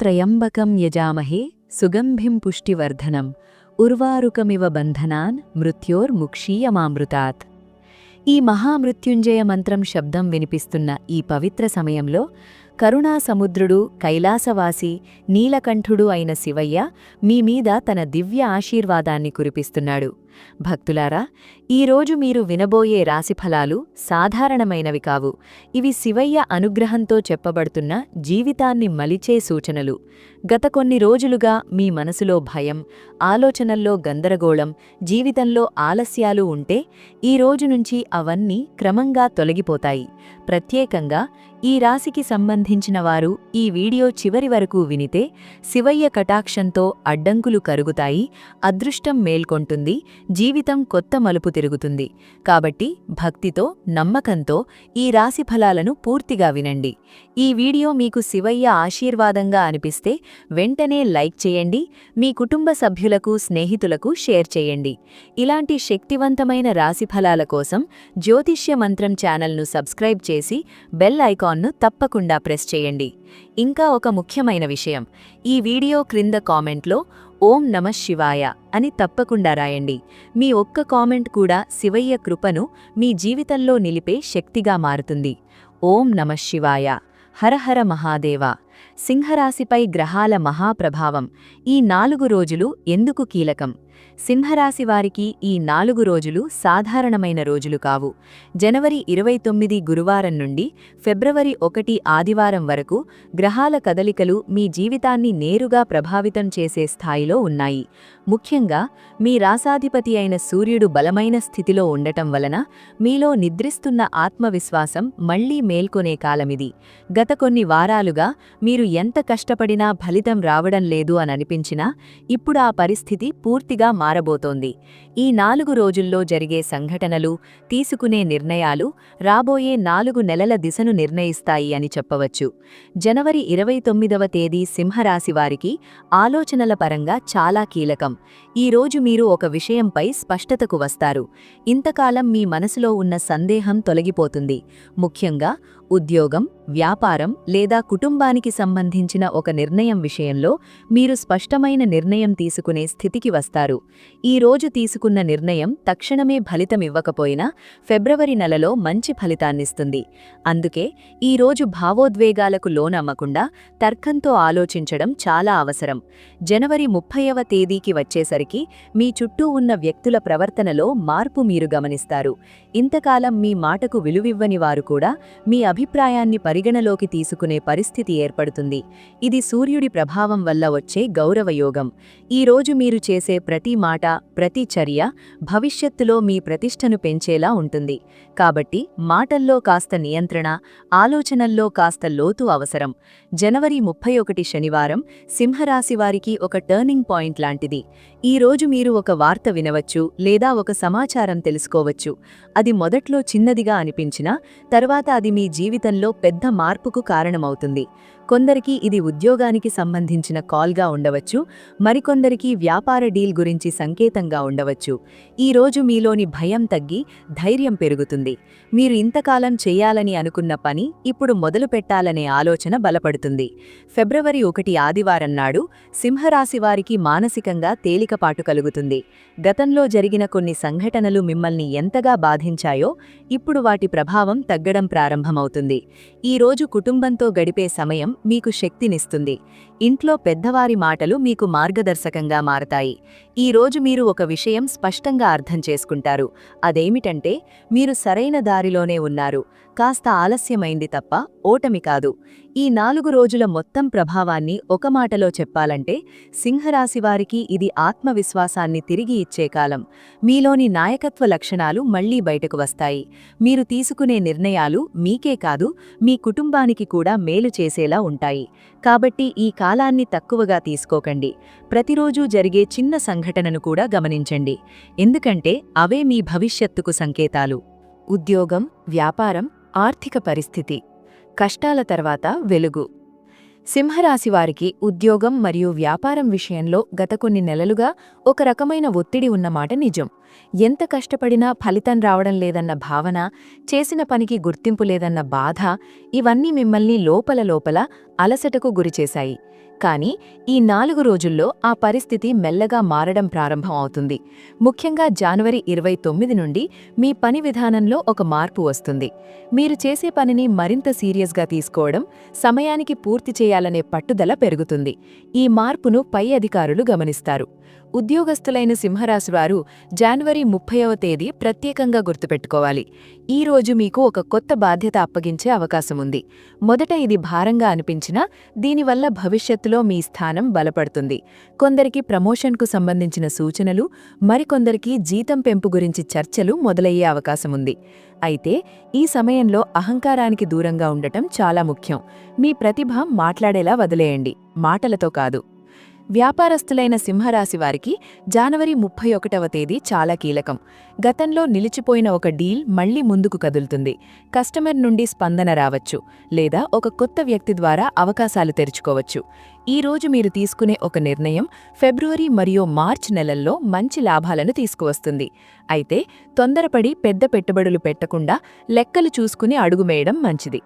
త్రయంబకం యజామహే సుగంభిం పుష్టివర్ధనం ఉర్వారుకమివ బంధనాన్ మృత్యోర్ముక్షీయమామృతాత్ ఈ మహామృత్యుంజయ మంత్రం శబ్దం వినిపిస్తున్న ఈ పవిత్ర సమయంలో కరుణాసముద్రుడు కైలాసవాసి నీలకంఠుడు అయిన శివయ్య మీ మీద తన దివ్య ఆశీర్వాదాన్ని కురిపిస్తున్నాడు. భక్తులారా ఈరోజు మీరు వినబోయే రాశిఫలాలు సాధారణమైనవి కావు. ఇవి శివయ్య అనుగ్రహంతో చెప్పబడుతున్న జీవితాన్ని మలిచే సూచనలు. గత కొన్ని రోజులుగా మీ మనసులో భయం ఆలోచనల్లో గందరగోళం జీవితంలో ఆలస్యాలు ఉంటే ఈ రోజు నుంచి అవన్నీ క్రమంగా తొలగిపోతాయి. ప్రత్యేకంగా ఈ రాశికి సంబంధించిన వారు ఈ వీడియో చివరి వరకు వినితే శివయ్య కటాక్షంతో అడ్డంకులు కరుగుతాయి అదృష్టం మేల్కొంటుంది జీవితం కొత్త మలుపు తిరుగుతుంది. కాబట్టి భక్తితో నమ్మకంతో ఈ రాశి ఫలాలను పూర్తిగా వినండి. ఈ వీడియో మీకు శివయ్య ఆశీర్వాదంగా అనిపిస్తే వెంటనే లైక్ చేయండి మీ కుటుంబ సభ్యులకు స్నేహితులకు షేర్ చేయండి. ఇలాంటి శక్తివంతమైన రాశి ఫలాల కోసం జ్యోతిష్య మంత్రం ఛానల్ను సబ్స్క్రైబ్ చేసి బెల్ ఐకాన్ ఐకాన్ను తప్పకుండా ప్రెస్ చేయండి. ఇంకా ఒక ముఖ్యమైన విషయం. ఈ వీడియో క్రింద కామెంట్లో ఓం నమ శివాయ అని తప్పకుండా రాయండి. మీ ఒక్క కామెంట్ కూడా శివయ్య కృపను మీ జీవితంలో నిలిపే శక్తిగా మారుతుంది. ఓం నమ శివాయ. హరహర మహాదేవ. సింహరాశిపై గ్రహాల మహాప్రభావం. ఈ నాలుగు రోజులు ఎందుకు కీలకం? సింహరాశి వారికి ఈ నాలుగు రోజులు సాధారణమైన రోజులు కావు. జనవరి ఇరవై తొమ్మిది గురువారం నుండి ఫిబ్రవరి ఒకటి ఆదివారం వరకు గ్రహాల కదలికలు మీ జీవితాన్ని నేరుగా ప్రభావితం చేసే స్థాయిలో ఉన్నాయి. ముఖ్యంగా మీ రాసాధిపతి అయిన సూర్యుడు బలమైన స్థితిలో ఉండటం వలన మీలో నిద్రిస్తున్న ఆత్మవిశ్వాసం మళ్ళీ మేల్కొనే కాలమిది. గత కొన్ని వారాలుగా మీరు ఎంత కష్టపడినా ఫలితం రావడం లేదు అననిపించినా ఇప్పుడు ఆ పరిస్థితి పూర్తిగా మారబోతోంది. ఈ నాలుగు రోజుల్లో జరిగే సంఘటనలు తీసుకునే నిర్ణయాలు రాబోయే నాలుగు నెలల దిశను నిర్ణయిస్తాయి అని చెప్పవచ్చు. జనవరి ఇరవై తొమ్మిదవ తేదీ సింహరాశివారికి ఆలోచనల పరంగా చాలా కీలకం. ఈ రోజు మీరు ఒక విషయంపై స్పష్టతకు వస్తారు. ఇంతకాలం మీ మనసులో ఉన్న సందేహం తొలగిపోతుంది. ముఖ్యంగా ఉద్యోగం వ్యాపారం లేదా కుటుంబానికి సంబంధించిన ఒక నిర్ణయం విషయంలో మీరు స్పష్టమైన నిర్ణయం తీసుకునే స్థితికి వస్తారు. ఈ రోజు తీసుకున్న నిర్ణయం తక్షణమే ఫలితమివ్వకపోయినా ఫిబ్రవరి నెలలో మంచి ఫలితాన్నిస్తుంది. అందుకే ఈ రోజు భావోద్వేగాలకు లోనమ్మకుండా తర్కంతో ఆలోచించడం చాలా అవసరం. జనవరి ముప్పైవ తేదీకి వచ్చేసరికి మీ చుట్టూ ఉన్న వ్యక్తుల ప్రవర్తనలో మార్పు మీరు గమనిస్తారు. ఇంతకాలం మీ మాటకు విలువివ్వని వారు కూడా మీ అభిప్రాయాన్ని పరిగణలోకి తీసుకునే పరిస్థితి ఏర్పడుతుంది. ఇది సూర్యుడి ప్రభావం వల్ల వచ్చే గౌరవయోగం ఈ రోజు మీరు చేసే ప్రతి మాట ప్రతి చర్య భవిష్యత్తులో మీ ప్రతిష్టను పెంచేలా ఉంటుంది. కాబట్టి మాటల్లో కాస్త నియంత్రణ ఆలోచనల్లో కాస్త లోతు అవసరం. జనవరి ముప్పై ఒకటి శనివారం సింహరాశివారికి ఒక టర్నింగ్ పాయింట్ లాంటిది. ఈ రోజు మీరు ఒక వార్త వినవచ్చు లేదా ఒక సమాచారం తెలుసుకోవచ్చు. అది మొదట్లో చిన్నదిగా అనిపించినా తర్వాత అది మీ జీవితంలో పెద్ద మార్పుకు కారణమవుతుంది. కొందరికి ఇది ఉద్యోగానికి సంబంధించిన కాల్గా ఉండవచ్చు మరికొందరికి వ్యాపార డీల్ గురించి సంకేతంగా ఉండవచ్చు. ఈరోజు మీలోని భయం తగ్గి ధైర్యం పెరుగుతుంది. మీరు ఇంతకాలం చేయాలని అనుకున్న పని ఇప్పుడు మొదలు పెట్టాలనే ఆలోచన బలపడుతుంది. ఫిబ్రవరి ఒకటి ఆదివారం నాడు సింహరాశి వారికి మానసికంగా తేలికపాటు కలుగుతుంది. గతంలో జరిగిన కొన్ని సంఘటనలు మిమ్మల్ని ఎంతగా బాధించాయో ఇప్పుడు వాటి ప్రభావం తగ్గడం ప్రారంభమవుతుంది. ఈ రోజు కుటుంబంతో గడిపే సమయం మీకు శక్తినిస్తుంది. ఇంట్లో పెద్దవారి మాటలు మీకు మార్గదర్శకంగా మారతాయి. ఈ రోజు మీరు ఒక విషయం స్పష్టంగా అర్థం చేసుకుంటారు. అదేమిటంటే మీరు సరైన దారిలోనే ఉన్నారు. కాస్త ఆలస్యమైంది తప్ప ఓటమి కాదు. ఈ నాలుగు రోజుల మొత్తం ప్రభావాన్ని ఒక మాటలో చెప్పాలంటే సింహరాశివారికి ఇది ఆత్మవిశ్వాసాన్ని తిరిగి ఇచ్చే కాలం. మీలోని నాయకత్వ లక్షణాలు మళ్ళీ బయటకు వస్తాయి. మీరు తీసుకునే నిర్ణయాలు మీకే కాదు మీ కుటుంబానికి కూడా మేలు చేసేలా ఉంటాయి. కాబట్టి ఈ కాలాన్ని తక్కువగా తీసుకోకండి. ప్రతిరోజూ జరిగే చిన్న సంఘటనను కూడా గమనించండి. ఎందుకంటే అవే మీ భవిష్యత్తుకు సంకేతాలు. ఉద్యోగం వ్యాపారం ఆర్థిక పరిస్థితి కష్టాల తర్వాత వెలుగు. సింహరాశివారికి ఉద్యోగం మరియు వ్యాపారం విషయంలో గత కొన్ని నెలలుగా ఒక రకమైన ఒత్తిడి ఉన్నమాట నిజం. ఎంత కష్టపడినా ఫలితం రావడం లేదన్న భావన చేసిన పనికి గుర్తింపు లేదన్న బాధ ఇవన్నీ మిమ్మల్ని లోపల లోపల అలసటకు గురిచేశాయి. కానీ ఈ నాలుగు రోజుల్లో ఆ పరిస్థితి మెల్లగా మారడం ప్రారంభం అవుతుంది. ముఖ్యంగా జనవరి ఇరవై తొమ్మిది నుండి మీ పని విధానంలో ఒక మార్పు వస్తుంది. మీరు చేసే పనిని మరింత సీరియస్గా తీసుకోవడం సమయానికి పూర్తి చేయాలనే పట్టుదల పెరుగుతుంది. ఈ మార్పును పై అధికారులు గమనిస్తారు. ఉద్యోగస్తులైన సింహరాశివారు జనవరి ముప్పైవ తేదీ ప్రత్యేకంగా గుర్తుపెట్టుకోవాలి. ఈ రోజు మీకు ఒక కొత్త బాధ్యత అప్పగించే అవకాశం ఉంది. మొదట ఇది భారంగా అనిపించినా దీనివల్ల భవిష్యత్తులో మీ స్థానం బలపడుతుంది. కొందరికి ప్రమోషన్కు సంబంధించిన సూచనలు మరికొందరికి జీతం పెంపు గురించి చర్చలు మొదలయ్యే అవకాశముంది అయితే ఈ సమయంలో అహంకారానికి దూరంగా ఉండటం చాలా ముఖ్యం. మీ ప్రతిభ మాట్లాడేలా వదిలేయండి. మాటలతో కాదు. వ్యాపారస్తులైన సింహరాశి వారికి జనవరి ముప్పై ఒకటవ తేదీ చాలా కీలకం. గతంలో నిలిచిపోయిన ఒక డీల్ మళ్ళీ ముందుకు కదులుతుంది. కస్టమర్ నుండి స్పందన రావచ్చు లేదా ఒక కొత్త వ్యక్తి ద్వారా అవకాశాలు తెరుచుకోవచ్చు. ఈ రోజు మీరు తీసుకునే ఒక నిర్ణయం ఫిబ్రవరి మరియు మార్చ్ నెలల్లో మంచి లాభాలను తీసుకువస్తుంది. అయితే తొందరపడి పెద్ద పెట్టుబడులు పెట్టకుండా లెక్కలు చూసుకుని అడుగుమేయడం మంచిది.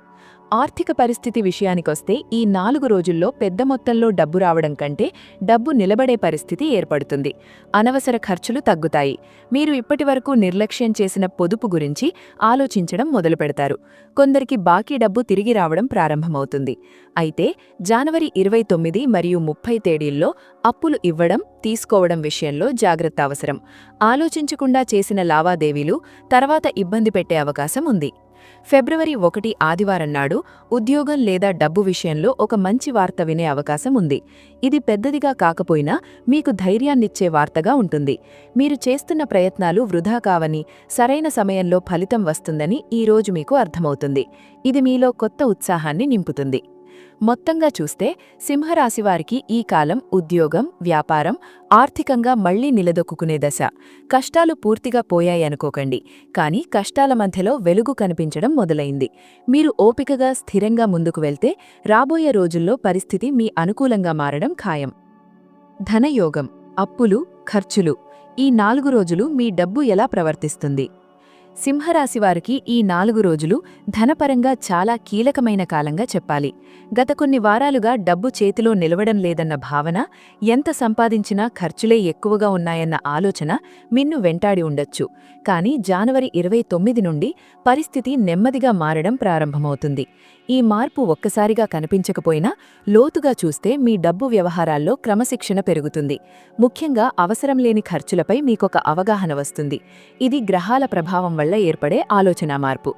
ఆర్థిక పరిస్థితి విషయానికొస్తే ఈ నాలుగు రోజుల్లో పెద్ద మొత్తంలో డబ్బు రావడం కంటే డబ్బు నిలబడే పరిస్థితి ఏర్పడుతుంది. అనవసర ఖర్చులు తగ్గుతాయి. మీరు ఇప్పటివరకు నిర్లక్ష్యం చేసిన పొదుపు గురించి ఆలోచించడం మొదలుపెడతారు. కొందరికి బాకీ డబ్బు తిరిగి రావడం ప్రారంభమవుతుంది. అయితే జనవరి ఇరవై తొమ్మిది మరియు ముప్పై తేదీల్లో అప్పులు ఇవ్వడం తీసుకోవడం విషయంలో జాగ్రత్త అవసరం. ఆలోచించకుండా చేసిన లావాదేవీలు తర్వాత ఇబ్బంది పెట్టే అవకాశం ఉంది. ఫిబ్రవరి ఒకటి ఆదివారం నాడు ఉద్యోగం లేదా డబ్బు విషయంలో ఒక మంచి వార్త వినే అవకాశం ఉంది. ఇది పెద్దదిగా కాకపోయినా మీకు ధైర్యాన్నిచ్చే వార్తగా ఉంటుంది. మీరు చేస్తున్న ప్రయత్నాలు వృధా కావని సరైన సమయంలో ఫలితం వస్తుందని ఈరోజు మీకు అర్థమవుతుంది. ఇది మీలో కొత్త ఉత్సాహాన్ని నింపుతుంది. మొత్తంగా చూస్తే సింహరాశివారికి ఈ కాలం ఉద్యోగం వ్యాపారం ఆర్థికంగా మళ్ళీ నిలదొక్కునే దశ. కష్టాలు పూర్తిగా పోయాయనుకోకండి. కానీ కష్టాల మధ్యలో వెలుగు కనిపించడం మొదలైంది. మీరు ఓపికగా స్థిరంగా ముందుకు వెళ్తే రాబోయే రోజుల్లో పరిస్థితి మీ అనుకూలంగా మారడం ఖాయం. ధనయోగం అప్పులు ఖర్చులు ఈ నాలుగు రోజులు మీ డబ్బు ఎలా ప్రవర్తిస్తుంది? సింహరాశివారికి ఈ నాలుగు రోజులు ధనపరంగా చాలా కీలకమైన కాలంగా చెప్పాలి. గత కొన్ని వారాలుగా డబ్బు చేతిలో నిలవడం లేదన్న భావన ఎంత సంపాదించినా ఖర్చులే ఎక్కువగా ఉన్నాయన్న ఆలోచన మిన్ను వెంటాడి ఉండొచ్చు. కానీ జనవరి ఇరవై తొమ్మిది నుండి పరిస్థితి నెమ్మదిగా మారడం ప్రారంభమవుతుంది. ఈ మార్పు ఒక్కసారిగా కనిపించకపోయినా లోతుగా చూస్తే మీ డబ్బు వ్యవహారాల్లో క్రమశిక్షణ పెరుగుతుంది. ముఖ్యంగా అవసరం లేని ఖర్చులపై మీకొక అవగాహన వస్తుంది. ఇది గ్రహాల ప్రభావం వల్ల ఏర్పడే ఆలోచనా మార్పు.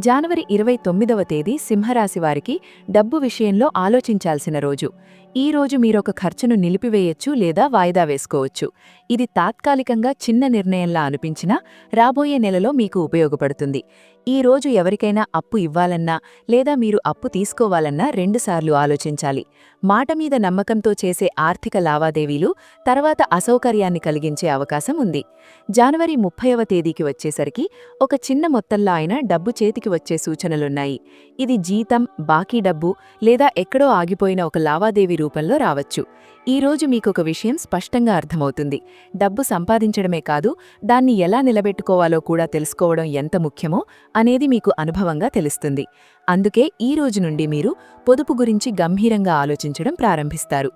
జనవరి ఇరవై తొమ్మిదవ తేదీ సింహరాశివారికి డబ్బు విషయంలో ఆలోచించాల్సిన రోజు. ఈ రోజు మీరొక ఖర్చును నిలిపివేయచ్చు లేదా వాయిదా వేసుకోవచ్చు. ఇది తాత్కాలికంగా చిన్న నిర్ణయంలా అనిపించినా రాబోయే నెలలో మీకు ఉపయోగపడుతుంది. ఈ రోజు ఎవరికైనా అప్పు ఇవ్వాలన్నా లేదా మీరు అప్పు తీసుకోవాలన్నా రెండుసార్లు ఆలోచించాలి. మాట మీద నమ్మకంతో చేసే ఆర్థిక లావాదేవీలు తర్వాత అసౌకర్యాన్ని కలిగించే అవకాశం ఉంది. జనవరి ముప్పైవ తేదీకి వచ్చేసరికి ఒక చిన్న మొత్తంలో అయినా డబ్బు చేతికి వచ్చే సూచనలున్నాయి. ఇది జీతం బాకీ డబ్బు లేదా ఎక్కడో ఆగిపోయిన ఒక లావాదేవీ రూపంలో రావచ్చు. ఈ రోజు మీకొక విషయం స్పష్టంగా అర్థమవుతుంది. డబ్బు సంపాదించడమే కాదు దాన్ని ఎలా నిలబెట్టుకోవాలో కూడా తెలుసుకోవడం ఎంత ముఖ్యమో అనేది మీకు అనుభవంగా తెలుస్తుంది. అందుకే ఈ రోజు నుండి మీరు పొదుపు గురించి గంభీరంగా ఆలోచించడం ప్రారంభిస్తారు.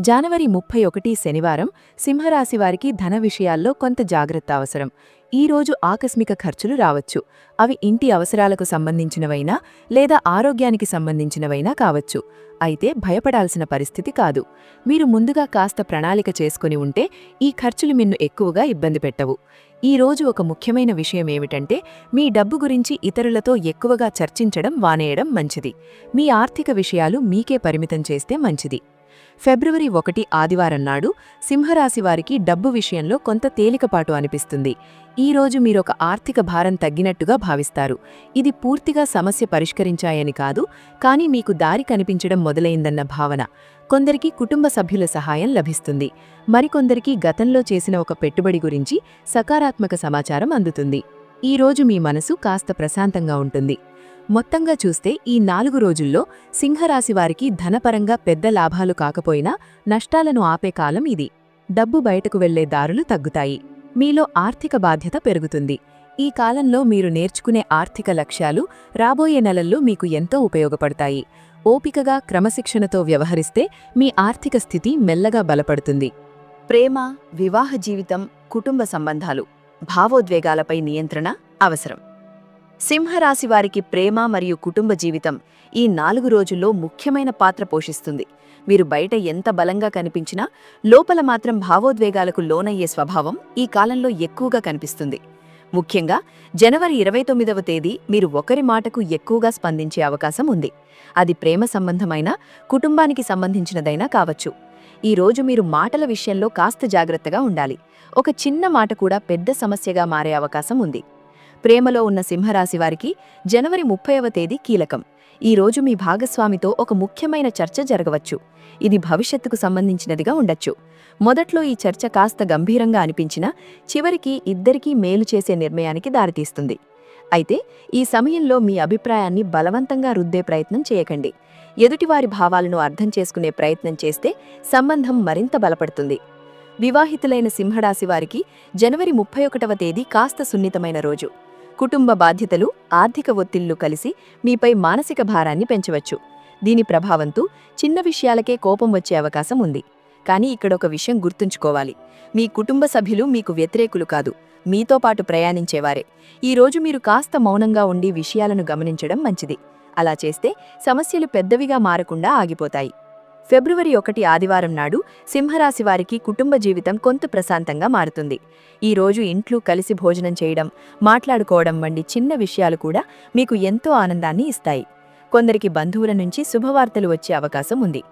జనవరి ముప్పై ఒకటి శనివారం సింహరాశివారికి ధన విషయాల్లో కొంత జాగ్రత్త అవసరం. ఈ రోజు ఆకస్మిక ఖర్చులు రావచ్చు. అవి ఇంటి అవసరాలకు సంబంధించినవైనా లేదా ఆరోగ్యానికి సంబంధించినవైనా కావచ్చు. అయితే భయపడాల్సిన పరిస్థితి కాదు. మీరు ముందుగా కాస్త ప్రణాళిక చేసుకుని ఉంటే ఈ ఖర్చులు మిన్ను ఎక్కువగా ఇబ్బంది పెట్టవు. ఈ రోజు ఒక ముఖ్యమైన విషయం ఏమిటంటే మీ డబ్బు గురించి ఇతరులతో ఎక్కువగా చర్చించడం వానేయడం మంచిది. మీ ఆర్థిక విషయాలు మీకే పరిమితం చేస్తే మంచిది. ఫిబ్రవరి ఒకటి ఆదివారం నాడు సింహరాశివారికి డబ్బు విషయంలో కొంత తేలికపాటు అనిపిస్తుంది. ఈ రోజు మీరొక ఆర్థిక భారం తగ్గినట్టుగా భావిస్తారు. ఇది పూర్తిగా సమస్య పరిష్కరించాయని కాదు కానీ మీకు దారి కనిపించడం మొదలైందన్న భావన. కొందరికి కుటుంబ సభ్యుల సహాయం లభిస్తుంది. మరికొందరికి గతంలో చేసిన ఒక పెట్టుబడి గురించి సకారాత్మక సమాచారం అందుతుంది. ఈ రోజు మీ మనసు కాస్త ప్రశాంతంగా ఉంటుంది. మొత్తంగా చూస్తే ఈ నాలుగు రోజుల్లో సింహరాశివారికి ధనపరంగా పెద్ద లాభాలు కాకపోయినా నష్టాలను ఆపే కాలం ఇది. డబ్బు బయటకు వెళ్ళే దారులు తగ్గుతాయి. మీలో ఆర్థిక బాధ్యత పెరుగుతుంది. ఈ కాలంలో మీరు నేర్చుకునే ఆర్థిక లక్ష్యాలు రాబోయే నెలల్లో మీకు ఎంతో ఉపయోగపడతాయి. ఓపికగా క్రమశిక్షణతో వ్యవహరిస్తే మీ ఆర్థిక స్థితి మెల్లగా బలపడుతుంది. ప్రేమ వివాహ జీవితం కుటుంబ సంబంధాలు భావోద్వేగాలపై నియంత్రణ అవసరం. సింహరాశి వారికి ప్రేమ మరియు కుటుంబ జీవితం ఈ నాలుగు రోజుల్లో ముఖ్యమైన పాత్ర పోషిస్తుంది. మీరు బయట ఎంత బలంగా కనిపించినా లోపల మాత్రం భావోద్వేగాలకు లోనయ్యే స్వభావం ఈ కాలంలో ఎక్కువగా కనిపిస్తుంది. ముఖ్యంగా జనవరి ఇరవై తొమ్మిదవ తేదీ మీరు ఒకరి మాటకు ఎక్కువగా స్పందించే అవకాశం ఉంది. అది ప్రేమ సంబంధమైన కుటుంబానికి సంబంధించినదైనా కావచ్చు. ఈరోజు మీరు మాటల విషయంలో కాస్త జాగ్రత్తగా ఉండాలి. ఒక చిన్న మాట కూడా పెద్ద సమస్యగా మారే అవకాశం ఉంది. ప్రేమలో ఉన్న సింహరాశి వారికి జనవరి ముప్పైవ తేదీ కీలకం. ఈ రోజు మీ భాగస్వామితో ఒక ముఖ్యమైన చర్చ జరగవచ్చు. ఇది భవిష్యత్తుకు సంబంధించినదిగా ఉండొచ్చు. మొదట్లో ఈ చర్చ కాస్త గంభీరంగా అనిపించినా చివరికి ఇద్దరికీ మేలు చేసే నిర్ణయానికి దారితీస్తుంది. అయితే ఈ సమయంలో మీ అభిప్రాయాన్ని బలవంతంగా రుద్దే ప్రయత్నం చేయకండి. ఎదుటివారి భావాలను అర్థం చేసుకునే ప్రయత్నం చేస్తే సంబంధం మరింత బలపడుతుంది. వివాహితులైన సింహరాశి వారికి జనవరి ముప్పై ఒకటవ తేదీ కాస్త సున్నితమైన రోజు. కుటుంబ బాధ్యతలు ఆర్థిక ఒత్తిళ్ళు కలిసి మీపై మానసిక భారాన్ని పెంచవచ్చు. దీని ప్రభావంతో చిన్న విషయాలకే కోపం వచ్చే అవకాశం ఉంది. కానీ ఇక్కడ ఒక విషయం గుర్తుంచుకోవాలి. మీ కుటుంబ సభ్యులు మీకు వ్యతిరేకులు కాదు. మీతో పాటు ప్రయాణించేవారే. ఈ రోజు మీరు కాస్త మౌనంగా ఉండి విషయాలను గమనించడం మంచిది. అలా చేస్తే సమస్యలు పెద్దవిగా మారకుండా ఆగిపోతాయి. ఫిబ్రవరి ఒకటి ఆదివారం నాడు సింహరాశి వారికి కుటుంబ జీవితం కొంత ప్రశాంతంగా మారుతుంది. ఈ రోజు ఇంట్లో కలిసి భోజనం చేయడం మాట్లాడుకోవడం వంటి చిన్న విషయాలు కూడా మీకు ఎంతో ఆనందాన్ని ఇస్తాయి. కొందరికి బంధువుల నుంచి శుభవార్తలు వచ్చే అవకాశం ఉంది.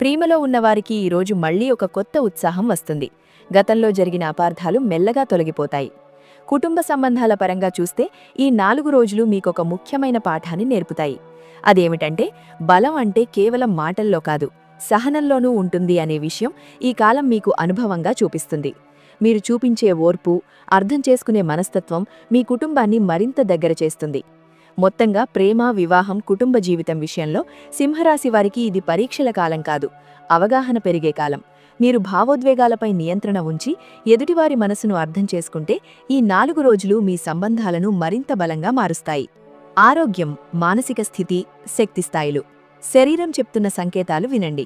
ప్రేమలో ఉన్నవారికి ఈ రోజు మళ్ళీ ఒక కొత్త ఉత్సాహం వస్తుంది. గతంలో జరిగిన అపార్థాలు మెల్లగా తొలగిపోతాయి. కుటుంబ సంబంధాల పరంగా చూస్తే ఈ నాలుగు రోజులు మీకొక ముఖ్యమైన పాఠాన్ని నేర్పుతాయి. అదేమిటంటే బలం అంటే కేవలం మాటల్లో కాదు. సహనంలోనూ ఉంటుంది అనే విషయం ఈ కాలం మీకు అనుభవంగా చూపిస్తుంది. మీరు చూపించే ఓర్పు అర్థం చేసుకునే మనస్తత్వం మీ కుటుంబాన్ని మరింత దగ్గర చేస్తుంది. మొత్తంగా ప్రేమ వివాహం కుటుంబ జీవితం విషయంలో సింహరాశి వారికి ఇది పరీక్షల కాలం కాదు అవగాహన పెరిగే కాలం. మీరు భావోద్వేగాలపై నియంత్రణ ఉంచి ఎదుటివారి మనసును అర్థం చేసుకుంటే ఈ నాలుగు రోజులు మీ సంబంధాలను మరింత బలంగా మారుస్తాయి. ఆరోగ్యం మానసిక స్థితి శక్తి స్థాయిలు. శరీరం చెప్తున్న సంకేతాలు వినండి.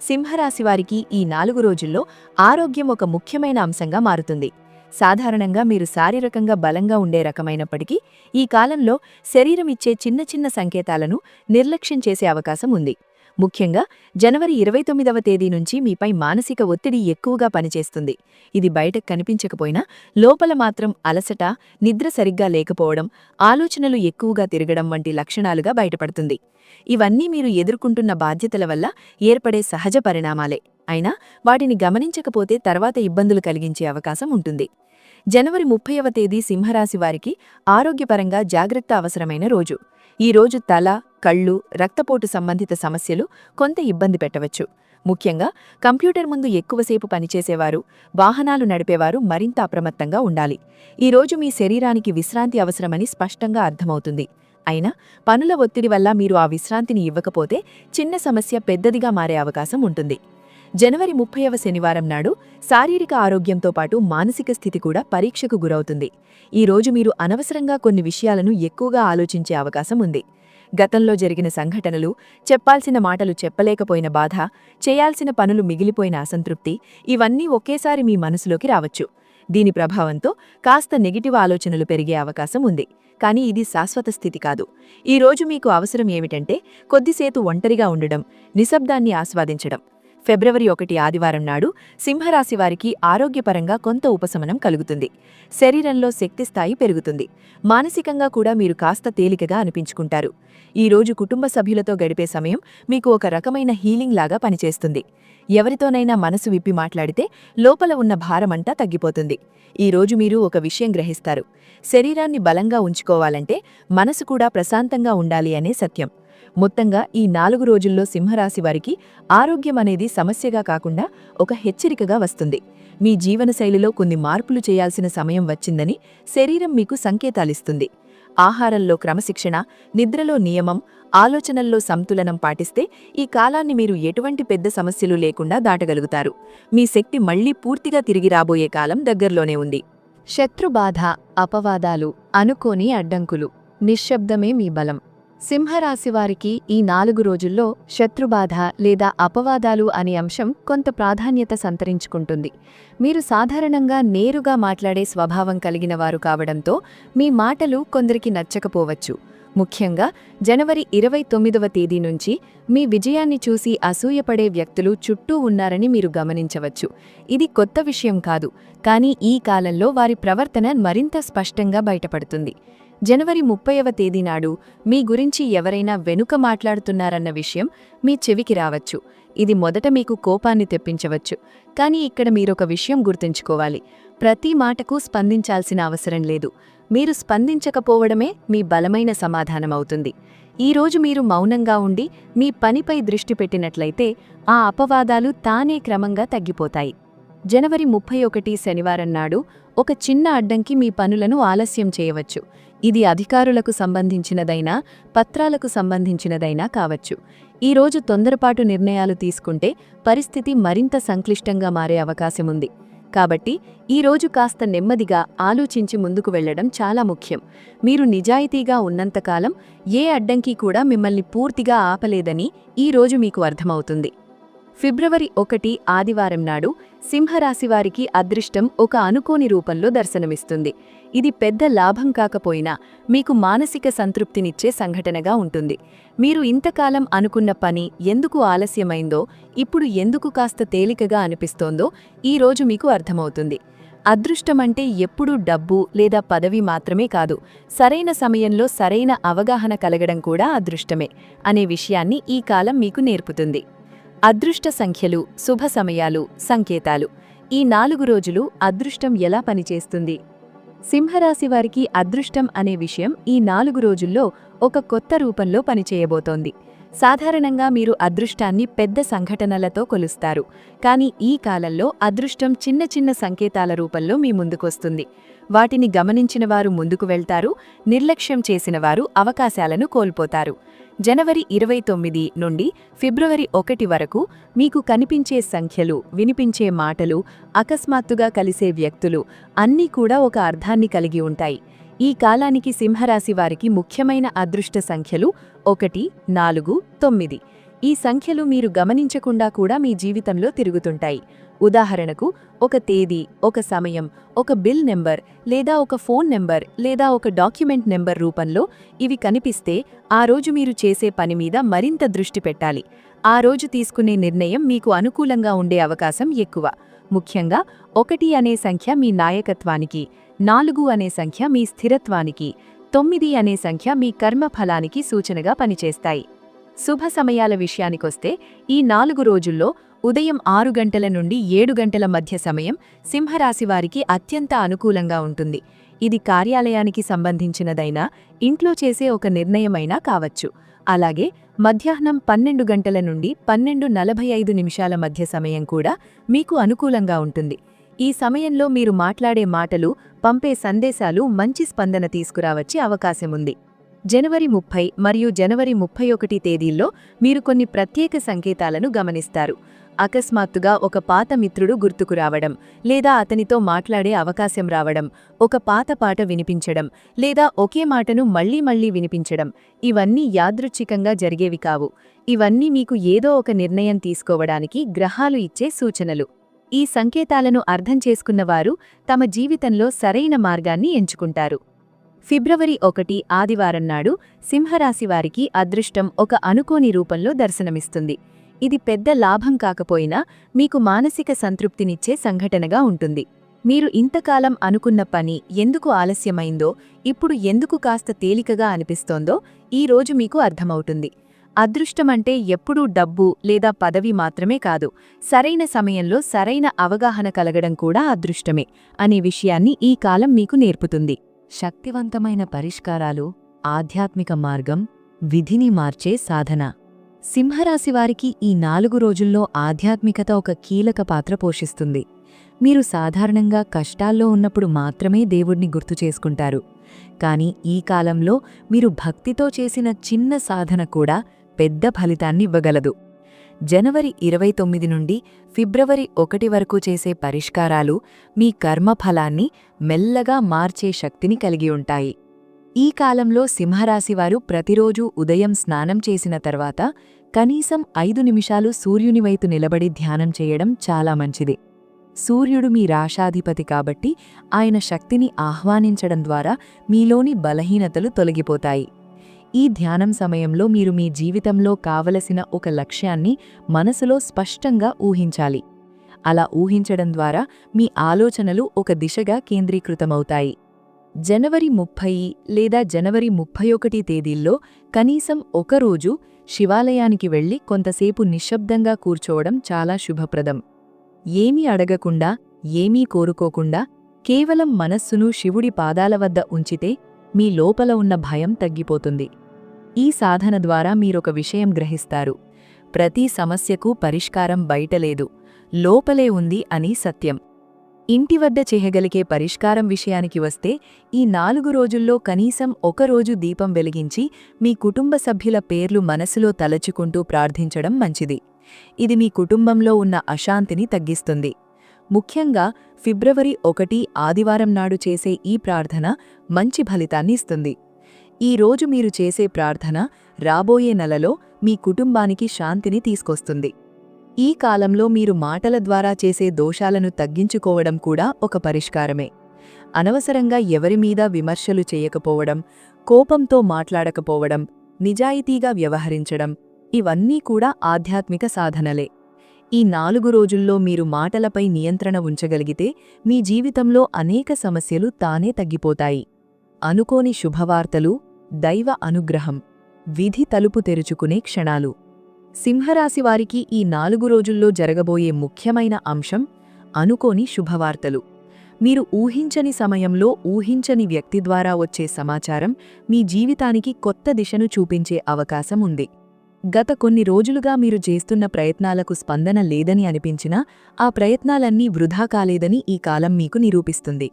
సింహరాశివారికి ఈ నాలుగు రోజుల్లో ఆరోగ్యం ఒక ముఖ్యమైన అంశంగా మారుతుంది. సాధారణంగా మీరు శారీరకంగా బలంగా ఉండే రకమైనప్పటికీ ఈ కాలంలో శరీరం ఇచ్చే చిన్న చిన్న సంకేతాలను నిర్లక్ష్యం చేసే అవకాశం ఉంది. ముఖ్యంగా జనవరి ఇరవై తొమ్మిదవ తేదీ నుంచి మీపై మానసిక ఒత్తిడి ఎక్కువగా పనిచేస్తుంది. ఇది బయటకు కనిపించకపోయినా లోపల మాత్రం అలసట నిద్ర సరిగ్గా లేకపోవడం ఆలోచనలు ఎక్కువగా తిరగడం వంటి లక్షణాలుగా బయటపడుతుంది. ఇవన్నీ మీరు ఎదుర్కొంటున్న బాధ్యతల వల్ల ఏర్పడే సహజ పరిణామాలే. అయినా వాటిని గమనించకపోతే తర్వాత ఇబ్బందులు కలిగించే అవకాశం ఉంటుంది. జనవరి ముప్పైవ తేదీ సింహరాశి వారికి ఆరోగ్యపరంగా జాగ్రత్త అవసరమైన రోజు. ఈ రోజు తల కళ్ళు రక్తపోటు సంబంధిత సమస్యలు కొంత ఇబ్బంది పెట్టవచ్చు. ముఖ్యంగా కంప్యూటర్ ముందు ఎక్కువసేపు పనిచేసేవారు వాహనాలు నడిపేవారు మరింత అప్రమత్తంగా ఉండాలి. ఈ రోజు మీ శరీరానికి విశ్రాంతి అవసరమని స్పష్టంగా అర్థమవుతుంది. అయినా పనుల ఒత్తిడి వల్ల మీరు ఆ విశ్రాంతిని ఇవ్వకపోతే చిన్న సమస్య పెద్దదిగా మారే అవకాశం ఉంటుంది. జనవరి ముప్పైవ శనివారం నాడు శారీరక ఆరోగ్యంతో పాటు మానసిక స్థితి కూడా పరీక్షకు గురవుతుంది. ఈరోజు మీరు అనవసరంగా కొన్ని విషయాలను ఎక్కువగా ఆలోచించే అవకాశం ఉంది. గతంలో జరిగిన సంఘటనలు చెప్పాల్సిన మాటలు చెప్పలేకపోయిన బాధ చేయాల్సిన పనులు మిగిలిపోయిన అసంతృప్తి ఇవన్నీ ఒకేసారి మీ మనసులోకి రావచ్చు. దీని ప్రభావంతో కాస్త నెగిటివ్ ఆలోచనలు పెరిగే అవకాశం ఉంది. కానీ ఇది శాశ్వత స్థితి కాదు. ఈ రోజు మీకు అవసరం ఏమిటంటే కొద్దిసేపు ఒంటరిగా ఉండడం నిశ్శబ్దాన్ని ఆస్వాదించడం. ఫిబ్రవరి ఒకటి ఆదివారం నాడు సింహరాశి వారికి ఆరోగ్యపరంగా కొంత ఉపశమనం కలుగుతుంది. శరీరంలో శక్తి స్థాయి పెరుగుతుంది. మానసికంగా కూడా మీరు కాస్త తేలికగా అనిపించుకుంటారు. ఈరోజు కుటుంబ సభ్యులతో గడిపే సమయం మీకు ఒక రకమైన హీలింగ్ లాగా పనిచేస్తుంది. ఎవరితోనైనా మనసు విప్పి మాట్లాడితే లోపల ఉన్న భారమంతా తగ్గిపోతుంది. ఈ రోజు మీరు ఒక విషయం గ్రహిస్తారు. శరీరాన్ని బలంగా ఉంచుకోవాలంటే మనసు కూడా ప్రశాంతంగా ఉండాలి అనే సత్యం. మొత్తంగా ఈ నాలుగు రోజుల్లో సింహరాశి వారికి ఆరోగ్యం అనేది సమస్యగా కాకుండా ఒక హెచ్చరికగా వస్తుంది. మీ జీవనశైలిలో కొన్ని మార్పులు చేయాల్సిన సమయం వచ్చిందని శరీరం మీకు సంకేతాలిస్తుంది. ఆహారంలో క్రమశిక్షణ నిద్రలో నియమం ఆలోచనల్లో సంతులనం పాటిస్తే ఈ కాలాన్ని మీరు ఎటువంటి పెద్ద సమస్యలు లేకుండా దాటగలుగుతారు. మీ శక్తి మళ్ళీ పూర్తిగా తిరిగి రాబోయే కాలం దగ్గర్లోనే ఉంది. శత్రుబాధ అపవాదాలు అనుకోని అడ్డంకులు నిశ్శబ్దమే మీ బలం. సింహరాశివారికి ఈ నాలుగు రోజుల్లో శత్రుబాధ లేదా అపవాదాలు అనే అంశం కొంత ప్రాధాన్యత సంతరించుకుంటుంది. మీరు సాధారణంగా నేరుగా మాట్లాడే స్వభావం కలిగిన వారు కావడంతో మీ మాటలు కొందరికి నచ్చకపోవచ్చు. ముఖ్యంగా జనవరి ఇరవై తొమ్మిదవ తేదీ నుంచి మీ విజయాన్ని చూసి అసూయపడే వ్యక్తులు చుట్టూ ఉన్నారని మీరు గమనించవచ్చు. ఇది కొత్త విషయం కాదు కానీ ఈ కాలంలో వారి ప్రవర్తన మరింత స్పష్టంగా బయటపడుతుంది. జనవరి ముప్పైవ తేదీ నాడు మీ గురించి ఎవరైనా వెనుక మాట్లాడుతున్నారన్న విషయం మీ చెవికి రావచ్చు. ఇది మొదట మీకు కోపాన్ని తెప్పించవచ్చు. కానీ ఇక్కడ మీరొక విషయం గుర్తుంచుకోవాలి. ప్రతి మాటకు స్పందించాల్సిన అవసరం లేదు. మీరు స్పందించకపోవడమే మీ బలమైన సమాధానమవుతుంది ఈరోజు మీరు మౌనంగా ఉండి మీ పనిపై దృష్టి పెట్టినట్లయితే ఆ అపవాదాలు తానే క్రమంగా తగ్గిపోతాయి. జనవరి ముప్పై ఒకటి శనివారం నాడు ఒక చిన్న అడ్డంకి మీ పనులను ఆలస్యం చేయవచ్చు. ఇది అధికారులకు సంబంధించినదైనా పత్రాలకు సంబంధించినదైనా కావచ్చు. ఈరోజు తొందరపాటు నిర్ణయాలు తీసుకుంటే పరిస్థితి మరింత సంక్లిష్టంగా మారే అవకాశముంది. కాబట్టి ఈరోజు కాస్త నెమ్మదిగా ఆలోచించి ముందుకు వెళ్ళడం చాలా ముఖ్యం. మీరు నిజాయితీగా ఉన్నంతకాలం ఏ అడ్డంకి కూడా మిమ్మల్ని పూర్తిగా ఆపలేదని ఈరోజు మీకు అర్థమవుతుంది. ఫిబ్రవరి ఒకటి ఆదివారం నాడు సింహరాశివారికి అదృష్టం ఒక అనుకోని రూపంలో దర్శనమిస్తుంది. ఇది పెద్ద లాభం కాకపోయినా మీకు మానసిక సంతృప్తినిచ్చే సంఘటనగా ఉంటుంది. మీరు ఇంతకాలం అనుకున్న పని ఎందుకు ఆలస్యమైందో ఇప్పుడు ఎందుకు కాస్త తేలికగా అనిపిస్తోందో ఈరోజు మీకు అర్థమవుతుంది. అదృష్టమంటే ఎప్పుడూ డబ్బు లేదా పదవి మాత్రమే కాదు సరైన సమయంలో సరైన అవగాహన కలగడం కూడా అదృష్టమే అనే విషయాన్ని ఈ కాలం మీకు నేర్పుతుంది. అదృష్ట సంఖ్యలు శుభ సమయాలు సంకేతాలు. ఈ నాలుగు రోజులు అదృష్టం ఎలా పనిచేస్తుంది? సింహరాశి వారికి అదృష్టం అనే విషయం ఈ నాలుగు రోజుల్లో ఒక కొత్త రూపంలో పనిచేయబోతోంది. సాధారణంగా మీరు అదృష్టాన్ని పెద్ద సంఘటనలతో కొలుస్తారు. కానీ ఈ కాలంలో అదృష్టం చిన్న చిన్న సంకేతాల రూపంలో మీ ముందుకొస్తుంది. వాటిని గమనించిన వారు ముందుకు వెళ్తారు నిర్లక్ష్యం చేసిన వారు అవకాశాలను కోల్పోతారు. జనవరి ఇరవై తొమ్మిది నుండి ఫిబ్రవరి ఒకటి వరకు మీకు కనిపించే సంఖ్యలు వినిపించే మాటలు అకస్మాత్తుగా కలిసే వ్యక్తులు అన్నీ కూడా ఒక అర్థాన్ని కలిగి ఉంటాయి. ఈ కాలానికి సింహరాశి వారికి ముఖ్యమైన అదృష్ట సంఖ్యలు ఒకటి నాలుగు తొమ్మిది. ఈ సంఖ్యలు మీరు గమనించకుండా కూడా మీ జీవితంలో తిరుగుతుంటాయి. ఉదాహరణకు ఒక తేదీ ఒక సమయం ఒక బిల్ నెంబర్ లేదా ఒక ఫోన్ నెంబర్ లేదా ఒక డాక్యుమెంట్ నెంబర్ రూపంలో ఇవి కనిపిస్తే ఆ రోజు మీరు చేసే పని మీద మరింత దృష్టి పెట్టాలి. ఆ రోజు తీసుకునే నిర్ణయం మీకు అనుకూలంగా ఉండే అవకాశం ఎక్కువ. ముఖ్యంగా ఒకటి అనే సంఖ్య మీ నాయకత్వానికి నాలుగు అనే సంఖ్య మీ స్థిరత్వానికి తొమ్మిది అనే సంఖ్య మీ కర్మఫలానికి సూచనగా పనిచేస్తాయి. శుభ సమయాల విషయానికొస్తే ఈ నాలుగు రోజుల్లో ఉదయం ఆరు గంటల నుండి ఏడు గంటల మధ్య సమయం సింహరాశివారికి అత్యంత అనుకూలంగా ఉంటుంది. ఇది కార్యాలయానికి సంబంధించినదైనా ఇంట్లో చేసే ఒక నిర్ణయమైనా కావచ్చు. అలాగే మధ్యాహ్నం పన్నెండు గంటల నుండి పన్నెండు నలభై ఐదు నిమిషాల మధ్య సమయం కూడా మీకు అనుకూలంగా ఉంటుంది. ఈ సమయంలో మీరు మాట్లాడే మాటలు పంపే సందేశాలు మంచి స్పందన తీసుకురావచ్చే అవకాశముంది. జనవరి ముప్పై మరియు జనవరి ముప్పై ఒకటి తేదీల్లో మీరు కొన్ని ప్రత్యేక సంకేతాలను గమనిస్తారు. అకస్మాత్తుగా ఒక పాత మిత్రుడు గుర్తుకు రావడం లేదా అతనితో మాట్లాడే అవకాశం రావడం ఒక పాత పాట వినిపించడం లేదా ఒకే మాటను మళ్ళీ మళ్ళీ వినిపించడం ఇవన్నీ యాదృచ్ఛికంగా జరిగేవి కావు. ఇవన్నీ మీకు ఏదో ఒక నిర్ణయం తీసుకోవడానికి గ్రహాలు ఇచ్చే సూచనలు. ఈ సంకేతాలను అర్థం చేసుకున్నవారు తమ జీవితంలో సరైన మార్గాన్ని ఎంచుకుంటారు. ఫిబ్రవరి ఒకటి ఆదివారం నాడు సింహరాశివారికి అదృష్టం ఒక అనుకోని రూపంలో దర్శనమిస్తుంది. ఇది పెద్ద లాభం కాకపోయినా మీకు మానసిక సంతృప్తినిచ్చే సంఘటనగా ఉంటుంది. మీరు ఇంతకాలం అనుకున్న పని ఎందుకు ఆలస్యమైందో ఇప్పుడు ఎందుకు కాస్త తేలికగా అనిపిస్తోందో ఈ రోజు మీకు అర్థమవుతుంది. అదృష్టమంటే ఎప్పుడూ డబ్బు లేదా పదవి మాత్రమే కాదు సరైన సమయంలో సరైన అవగాహన కలగడం కూడా అదృష్టమే అనే విషయాన్ని ఈ కాలం మీకు నేర్పుతుంది. శక్తివంతమైన పరిష్కారాలు ఆధ్యాత్మిక మార్గం విధిని మార్చే సాధన. సింహరాశివారికి ఈ నాలుగు రోజుల్లో ఆధ్యాత్మికత ఒక కీలక పాత్ర పోషిస్తుంది. మీరు సాధారణంగా కష్టాల్లో ఉన్నప్పుడు మాత్రమే దేవుణ్ణి గుర్తు చేసుకుంటారు. కానీ ఈ కాలంలో మీరు భక్తితో చేసిన చిన్న సాధన కూడా పెద్ద ఫలితాన్నివ్వగలదు జనవరి ఇరవై తొమ్మిది నుండి ఫిబ్రవరి ఒకటి వరకు చేసే పరిష్కారాలు మీ కర్మఫలాన్ని మెల్లగా మార్చే శక్తిని కలిగి ఉంటాయి. ఈ కాలంలో సింహరాశివారు ప్రతిరోజూ ఉదయం స్నానం చేసిన తర్వాత కనీసం ఐదు నిమిషాలు సూర్యుని వైపు నిలబడి ధ్యానం చేయడం చాలా మంచిది. సూర్యుడు మీ రాశాధిపతి కాబట్టి ఆయన శక్తిని ఆహ్వానించడం ద్వారా మీలోని బలహీనతలు తొలగిపోతాయి. ఈ ధ్యానం సమయంలో మీరు మీ జీవితంలో కావలసిన ఒక లక్ష్యాన్ని మనసులో స్పష్టంగా ఊహించాలి. అలా ఊహించడం ద్వారా మీ ఆలోచనలు ఒక దిశగా కేంద్రీకృతమవుతాయి. జనవరి ముప్పై లేదా జనవరి ముప్పై ఒకటి తేదీల్లో కనీసం ఒకరోజు శివాలయానికి వెళ్ళి కొంతసేపు నిశ్శబ్దంగా కూర్చోవడం చాలా శుభప్రదం. ఏమీ అడగకుండా ఏమీ కోరుకోకుండా కేవలం మనస్సును శివుడి పాదాల వద్ద ఉంచితే మీ లోపల ఉన్న భయం తగ్గిపోతుంది. ఈ సాధన ద్వారా మీరొక విషయం గ్రహిస్తారు. ప్రతి సమస్యకు పరిష్కారం బయటలేదు. లోపలే ఉంది అని సత్యం. ఇంటి వద్ద చేయగలిగే పరిష్కారం విషయానికి వస్తే ఈ నాలుగు రోజుల్లో కనీసం ఒకరోజు దీపం వెలిగించి మీ కుటుంబ సభ్యుల పేర్లు మనసులో తలచుకుంటూ ప్రార్థించడం మంచిది. ఇది మీ కుటుంబంలో ఉన్న అశాంతిని తగ్గిస్తుంది. ముఖ్యంగా ఫిబ్రవరి ఒకటి ఆదివారం నాడు చేసే ఈ ప్రార్థన మంచి ఫలితాన్ని ఇస్తుంది. ఈ రోజు మీరు చేసే ప్రార్థన రాబోయే నెలలో మీ కుటుంబానికి శాంతిని తీసుకొస్తుంది. ఈ కాలంలో మీరు మాటల ద్వారా చేసే దోషాలను తగ్గించుకోవడం కూడా ఒక పరిష్కారమే. అనవసరంగా ఎవరిమీద విమర్శలు చేయకపోవడం కోపంతో మాట్లాడకపోవడం నిజాయితీగా వ్యవహరించడం ఇవన్నీ కూడా ఆధ్యాత్మిక సాధనలే. ఈ నాలుగు రోజుల్లో మీరు మాటలపై నియంత్రణ ఉంచగలిగితే మీ జీవితంలో అనేక సమస్యలు తానే తగ్గిపోతాయి. అనుకోని శుభవార్తలు దైవ అనుగ్రహం విధి తలుపు తెరుచుకునే క్షణాలు. సింహరాశివారికి ఈ నాలుగు రోజుల్లో జరగబోయే ముఖ్యమైన అంశం అనుకోని శుభవార్తలు. మీరు ఊహించని సమయంలో ఊహించని వ్యక్తి ద్వారా వచ్చే సమాచారం మీ జీవితానికి కొత్త దిశను చూపించే అవకాశం ఉంది. గత కొన్ని రోజులుగా మీరు చేస్తున్న ప్రయత్నాలకు స్పందన లేదని అనిపించినా ఆ ప్రయత్నాలన్నీ వృధా కాలేదని ఈ కాలం మీకు నిరూపిస్తుంది.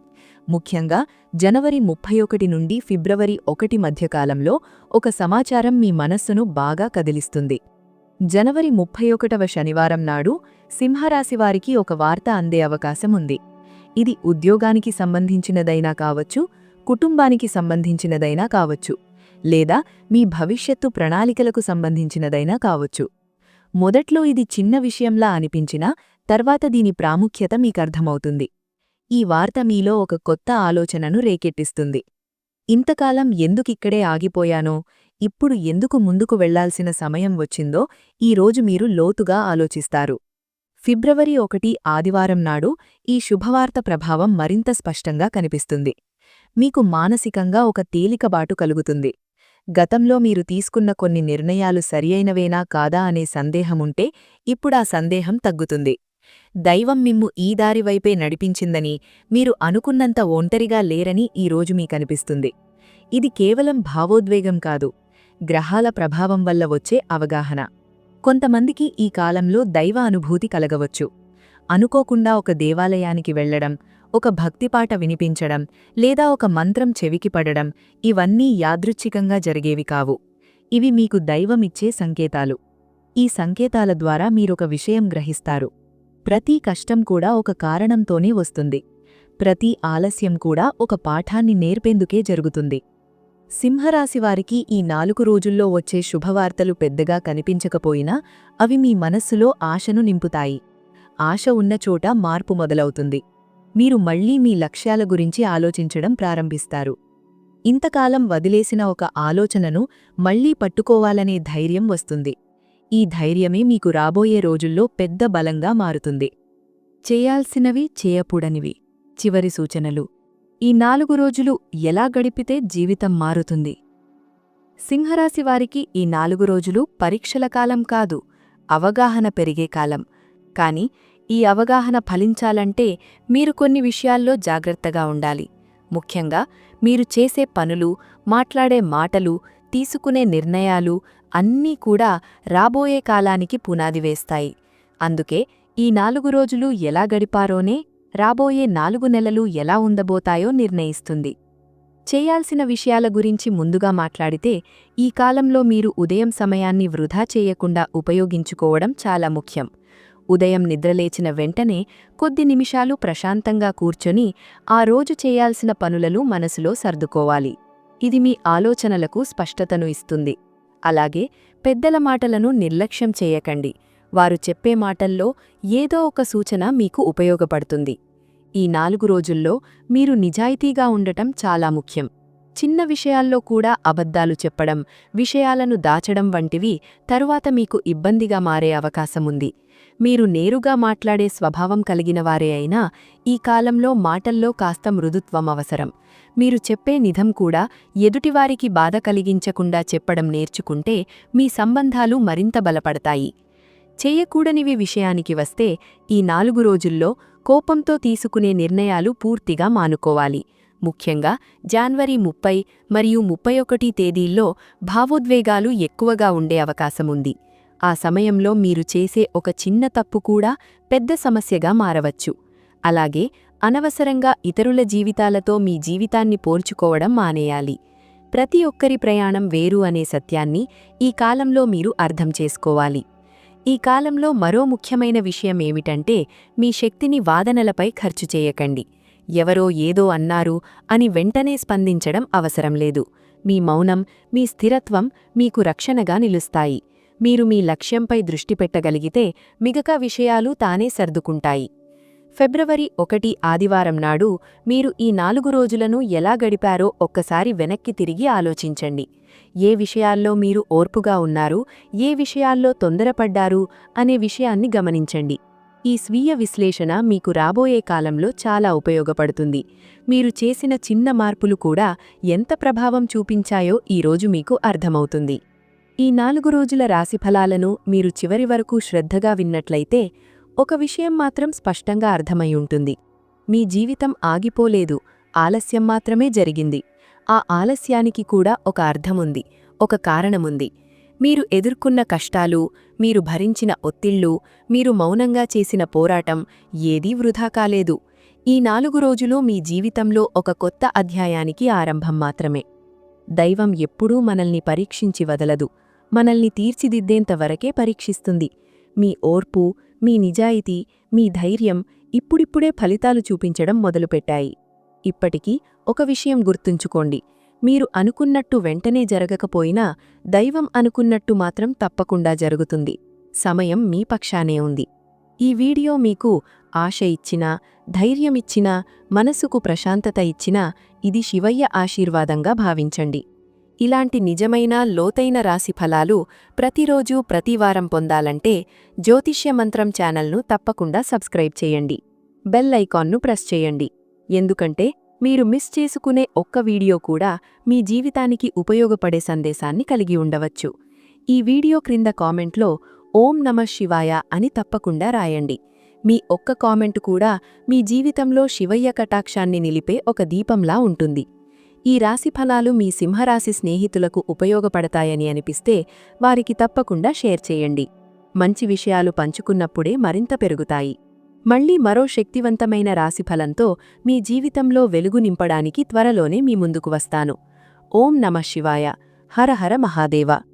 ముఖ్యంగా జనవరి ముప్పై ఒకటి నుండి ఫిబ్రవరి ఒకటి మధ్యకాలంలో ఒక సమాచారం మీ మనస్సును బాగా కదిలిస్తుంది. జనవరి ముప్పై ఒకటవ శనివారం నాడు సింహరాశివారికి ఒక వార్త అందే అవకాశం ఉంది. ఇది ఉద్యోగానికి సంబంధించినదైనా కావచ్చు కుటుంబానికి సంబంధించినదైనా కావచ్చు. లేదా మీ భవిష్యత్తు ప్రణాళికలకు సంబంధించినదైనా కావచ్చు. మొదట్లో ఇది చిన్న విషయంలా అనిపించినా తర్వాత దీని ప్రాముఖ్యత మీకర్థమవుతుంది. ఈ వార్త మీలో ఒక కొత్త ఆలోచనను రేకెట్టిస్తుంది. ఇంతకాలం ఎందుకిక్కడే ఆగిపోయానో ఇప్పుడు ఎందుకు ముందుకు వెళ్ళాల్సిన సమయం వచ్చిందో ఈరోజు మీరు లోతుగా ఆలోచిస్తారు. ఫిబ్రవరి ఒకటి ఆదివారం నాడు ఈ శుభవార్త ప్రభావం మరింత స్పష్టంగా కనిపిస్తుంది. మీకు మానసికంగా ఒక తేలికబాటు కలుగుతుంది. గతంలో మీరు తీసుకున్న కొన్ని నిర్ణయాలు సరియైనవేనా కాదా అనే సందేహముంటే ఇప్పుడా సందేహం తగ్గుతుంది. దైవం మిమ్ము ఈ దారివైపే నడిపించిందని మీరు అనుకున్నంత ఒంటరిగా లేరని ఈరోజు మీకనిపిస్తుంది ఇది కేవలం భావోద్వేగం కాదు గ్రహాల ప్రభావం వల్ల వచ్చే అవగాహన. కొంతమందికి ఈ కాలంలో దైవ అనుభూతి కలగవచ్చు. అనుకోకుండా ఒక దేవాలయానికి వెళ్ళడం ఒక భక్తిపాట వినిపించడం లేదా ఒక మంత్రం చెవికి పడడం ఇవన్నీ యాదృచ్ఛికంగా జరిగేవి కావు. ఇవి మీకు దైవమిచ్చే సంకేతాలు. ఈ సంకేతాల ద్వారా మీరొక విషయం గ్రహిస్తారు. ప్రతి కష్టం కూడా ఒక కారణంతోనే వస్తుంది. ప్రతి ఆలస్యం కూడా ఒక పాఠాన్ని నేర్పేందుకే జరుగుతుంది. సింహరాశివారికి ఈ నాలుగు రోజుల్లో వచ్చే శుభవార్తలు పెద్దగా కనిపించకపోయినా అవి మీ మనస్సులో ఆశను నింపుతాయి. ఆశ ఉన్న చోట మార్పు మొదలవుతుంది. మీరు మళ్ళీ మీ లక్ష్యాల గురించి ఆలోచించడం ప్రారంభిస్తారు. ఇంతకాలం వదిలేసిన ఒక ఆలోచనను మళ్ళీ పట్టుకోవాలనే ధైర్యం వస్తుంది. ఈ ధైర్యమే మీకు రాబోయే రోజుల్లో పెద్ద బలంగా మారుతుంది. చేయాల్సినవి చేయకూడనివి. చివరి సూచనలు. ఈ నాలుగు రోజులు ఎలా గడిపితే జీవితం మారుతుంది? సింహరాశివారికి ఈ నాలుగు రోజులు పరీక్షల కాలం కాదు అవగాహన పెరిగే కాలం. కాని ఈ అవగాహన ఫలించాలంటే మీరు కొన్ని విషయాల్లో జాగ్రత్తగా ఉండాలి. ముఖ్యంగా మీరు చేసే పనులు మాట్లాడే మాటలు తీసుకునే నిర్ణయాలు అన్నీ కూడా రాబోయే కాలానికి పునాది వేస్తాయి. అందుకే ఈ నాలుగు రోజులు ఎలా గడిపారోనే రాబోయే నాలుగు నెలలు ఎలా ఉండబోతాయో నిర్ణయిస్తుంది. చేయాల్సిన విషయాల గురించి ముందుగా మాట్లాడితే ఈ కాలంలో మీరు ఉదయం సమయాన్ని వృధా చేయకుండా ఉపయోగించుకోవడం చాలా ముఖ్యం. ఉదయం నిద్రలేచిన వెంటనే కొద్ది నిమిషాలు ప్రశాంతంగా కూర్చొని ఆ రోజు చేయాల్సిన పనులను మనసులో సర్దుకోవాలి. ఇది మీ ఆలోచనలకు స్పష్టతను ఇస్తుంది. అలాగే పెద్దల మాటలను నిర్లక్ష్యం చేయకండి. వారు చెప్పే మాటల్లో ఏదో ఒక సూచన మీకు ఉపయోగపడుతుంది. ఈ నాలుగు రోజుల్లో మీరు నిజాయితీగా ఉండటం చాలా ముఖ్యం. చిన్న విషయాల్లో కూడా అబద్ధాలు చెప్పడం విషయాలను దాచడం వంటివి తరువాత మీకు ఇబ్బందిగా మారే అవకాశముంది. మీరు నేరుగా మాట్లాడే స్వభావం కలిగినవారే అయినా ఈ కాలంలో మాటల్లో కాస్త మృదుత్వం అవసరం. మీరు చెప్పే నిధం కూడా ఎదుటివారికి బాధ కలిగించకుండా చెప్పడం నేర్చుకుంటే మీ సంబంధాలు మరింత బలపడతాయి. చేయకూడనివి విషయానికి వస్తే ఈ నాలుగు రోజుల్లో కోపంతో తీసుకునే నిర్ణయాలు పూర్తిగా మానుకోవాలి. ముఖ్యంగా జాన్వరి ముప్పై మరియు ముప్పై ఒకటి తేదీల్లో భావోద్వేగాలు ఎక్కువగా ఉండే అవకాశముంది. ఆ సమయంలో మీరు చేసే ఒక చిన్న తప్పు కూడా పెద్ద సమస్యగా మారవచ్చు. అలాగే అనవసరంగా ఇతరుల జీవితాలతో మీ జీవితాన్ని పోల్చుకోవడం మానేయాలి. ప్రతి ఒక్కరి ప్రయాణం వేరు అనే సత్యాన్ని ఈ కాలంలో మీరు అర్థం చేసుకోవాలి. ఈ కాలంలో మరో ముఖ్యమైన విషయం ఏమిటంటే మీ శక్తిని వాదనలపై ఖర్చు చేయకండి. ఎవరో ఏదో అన్నారు అని వెంటనే స్పందించడం అవసరం లేదు. మీ మౌనం మీ స్థిరత్వం మీకు రక్షణగా నిలుస్తాయి. మీరు మీ లక్ష్యంపై దృష్టి పెట్టగలిగితే మిగతా విషయాలు తానే సర్దుకుంటాయి. ఫిబ్రవరి ఒకటి ఆదివారం నాడు మీరు ఈ నాలుగు రోజులను ఎలా గడిపారో ఒక్కసారి వెనక్కి తిరిగి ఆలోచించండి. ఏ విషయాల్లో మీరు ఓర్పుగా ఉన్నారు ఏ విషయాల్లో తొందరపడ్డారు అనే విషయాన్ని గమనించండి. ఈ స్వీయ విశ్లేషణ మీకు రాబోయే కాలంలో చాలా ఉపయోగపడుతుంది. మీరు చేసిన చిన్న మార్పులు కూడా ఎంత ప్రభావం చూపించాయో ఈరోజు మీకు అర్థమవుతుంది. ఈ నాలుగు రోజుల రాశిఫలాలను మీరు చివరి వరకు శ్రద్ధగా విన్నట్లయితే ఒక విషయం మాత్రం స్పష్టంగా అర్థమై ఉంటుంది మీ జీవితం ఆగిపోలేదు ఆలస్యం మాత్రమే జరిగింది. ఆ ఆలస్యానికి కూడా ఒక అర్థముంది ఒక కారణముంది. మీరు ఎదుర్కొన్న కష్టాలు మీరు భరించిన ఒత్తిళ్ళు మీరు మౌనంగా చేసిన పోరాటం ఏదీ వృధా కాలేదు. ఈ నాలుగు రోజులు మీ జీవితంలో ఒక కొత్త అధ్యాయానికి ఆరంభం మాత్రమే. దైవం ఎప్పుడూ మనల్ని పరీక్షించి వదలదు. మనల్ని తీర్చిదిద్దేంతవరకే పరీక్షిస్తుంది. మీ ఓర్పు మీ నిజాయితీ మీ ధైర్యం ఇప్పుడిప్పుడే ఫలితాలు చూపించడం మొదలుపెట్టాయి. ఇప్పటికీ ఒక విషయం గుర్తుంచుకోండి. మీరు అనుకున్నట్టు వెంటనే జరగకపోయినా దైవం అనుకున్నట్టు మాత్రం తప్పకుండా జరుగుతుంది. సమయం మీ పక్షానే ఉంది. ఈ వీడియో మీకు ఆశ ఇచ్చినా ధైర్యమిచ్చినా మనసుకు ప్రశాంతత ఇచ్చినా ఇది శివయ్య ఆశీర్వాదంగా భావించండి. ఇలాంటి నిజమైన లోతైన రాశి ఫలాలు ప్రతిరోజూ ప్రతివారం పొందాలంటే జ్యోతిష్య మంత్రం ఛానల్ను తప్పకుండా సబ్స్క్రైబ్ చేయండి. బెల్ ఐకాన్ను ప్రెస్ చేయండి. ఎందుకంటే మీరు మిస్ చేసుకునే ఒక్క వీడియో కూడా మీ జీవితానికి ఉపయోగపడే సందేశాన్ని కలిగి ఉండవచ్చు. ఈ వీడియో క్రింద కామెంట్లో ఓం నమ శివాయ అని తప్పకుండా రాయండి. మీ ఒక్క కామెంట్ కూడా మీ జీవితంలో శివయ్య కటాక్షాన్ని నిలిపే ఒక దీపంలా ఉంటుంది. ఈ రాశిఫలాలు మీ సింహరాశి స్నేహితులకు ఉపయోగపడతాయని అనిపిస్తే వారికి తప్పకుండా షేర్ చేయండి. మంచి విషయాలు పంచుకున్నప్పుడే మరింత పెరుగుతాయి. మళ్ళీ మరో శక్తివంతమైన రాశిఫలంతో మీ జీవితంలో వెలుగు నింపడానికి త్వరలోనే మీ ముందుకు వస్తాను. ఓం నమ శివాయ. హర హర మహాదేవ.